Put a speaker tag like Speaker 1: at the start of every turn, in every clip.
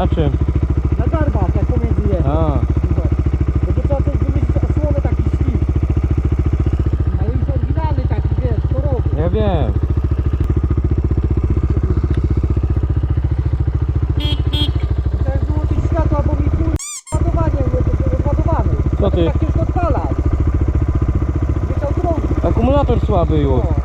Speaker 1: Na czym? Na garbach, jak pomiędzy je. A. No to trzeba też wymyślić osłonę taki ślip. Ale już oryginalny taki, wiesz, korowy. Ja wiem. Tak było tych światła, bo mi kur... ładowanie, rozładowanie. Co ty? Tak ciężko odpalać. Wiesz, akumulator słaby już. No.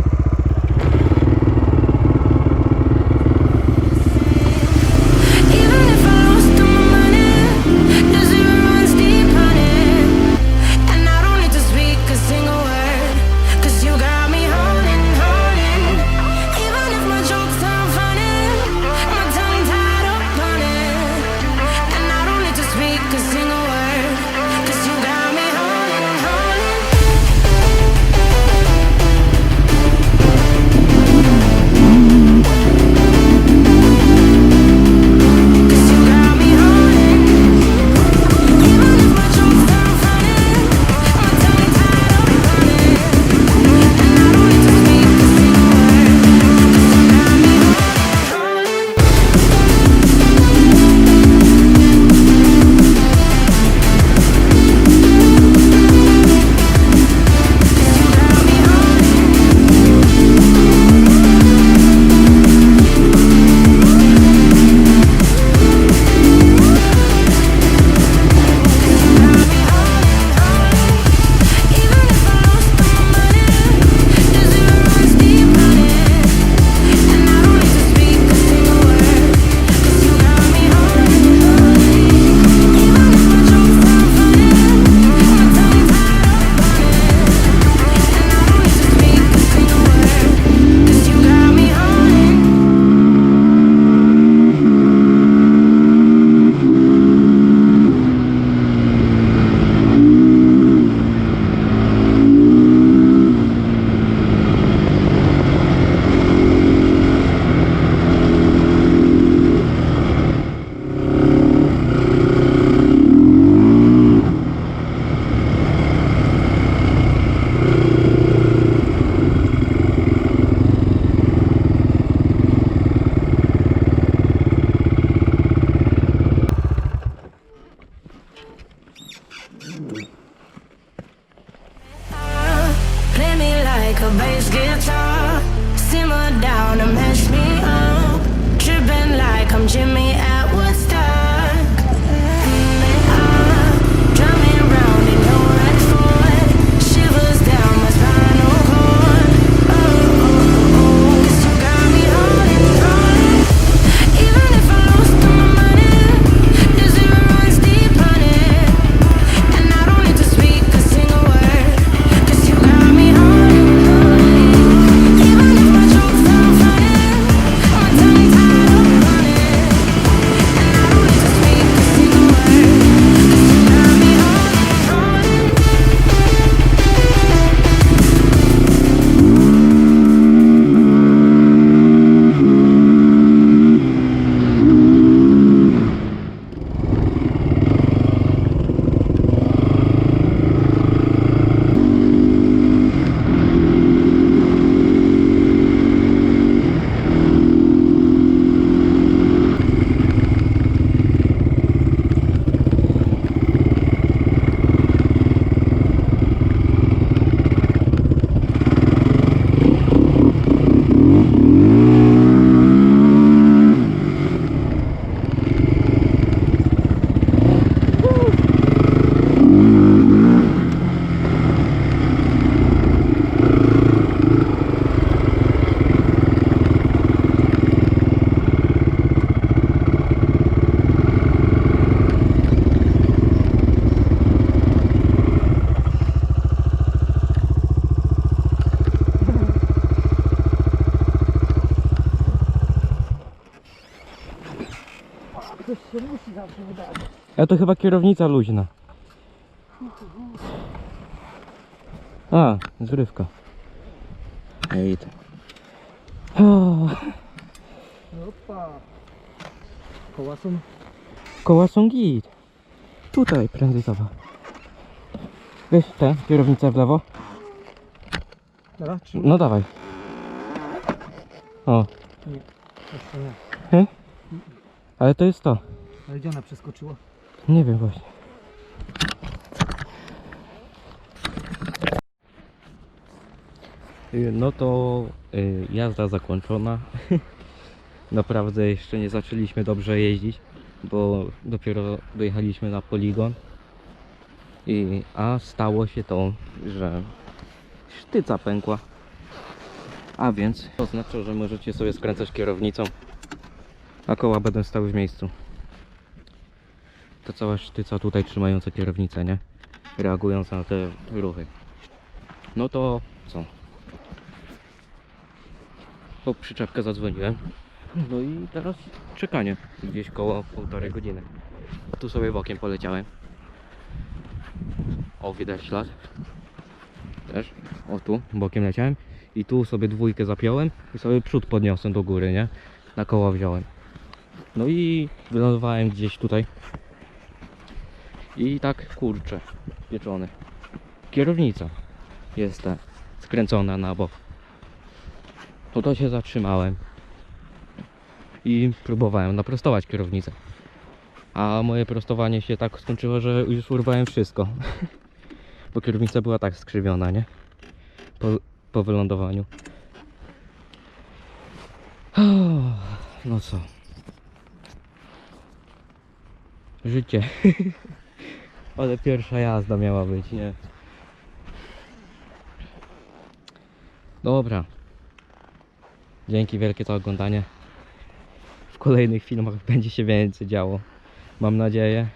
Speaker 1: like a bass guitar. Simmer down and mess me up. Tripping like I'm Jimmy L.
Speaker 2: Coś się musi zawsze wydarzyć.
Speaker 3: Ja to chyba kierownica luźna. A, zrywka. No Ej, to. Tak.
Speaker 2: Opa. Koła są?
Speaker 3: Koła są git. Tutaj prędzej zawa. Weź tę kierownicę w lewo. No dawaj. O.
Speaker 2: Nie, jeszcze nie. Hmm?
Speaker 3: Ale to jest to.
Speaker 2: Ale gdzie ona przeskoczyła?
Speaker 3: Nie wiem właśnie. Y, no to y, jazda zakończona. Naprawdę jeszcze nie zaczęliśmy dobrze jeździć, bo dopiero dojechaliśmy na poligon. I, a stało się to, że sztyca pękła. A więc oznacza, że możecie sobie skręcać kierownicą a koła będą stały w miejscu. To cała sztyca tutaj trzymająca kierownicę, nie? Reagująca na te ruchy. No to co? Po przyczepkę zadzwoniłem. No i teraz czekanie. Gdzieś koło półtorej godziny. Tu sobie bokiem poleciałem. O, widać ślad. Też. O, tu bokiem leciałem. I tu sobie dwójkę zapiąłem i sobie przód podniosłem do góry, nie? Na koło wziąłem. No i wylądowałem gdzieś tutaj. I tak kurczę, pieczony. Kierownica jest ta skręcona na bok. To to się zatrzymałem i próbowałem naprostować kierownicę. A moje prostowanie się tak skończyło, że już urwałem wszystko. Bo kierownica była tak skrzywiona, nie? Po, po wylądowaniu. No co? Życie. Ale pierwsza jazda miała być, nie? Dobra. Dzięki wielkie za oglądanie. W kolejnych filmach będzie się więcej działo. Mam nadzieję.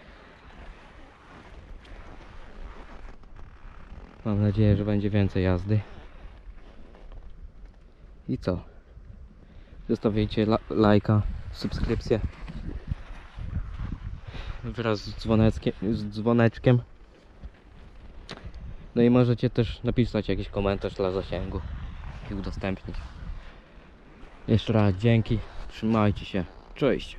Speaker 3: Mam nadzieję, że będzie więcej jazdy. I co? Zostawiajcie la lajka, subskrypcję. Wraz z, dzwoneckiem, z dzwoneczkiem. No i możecie też napisać jakiś komentarz dla zasięgu i udostępnić. Jeszcze raz dzięki, trzymajcie się, cześć.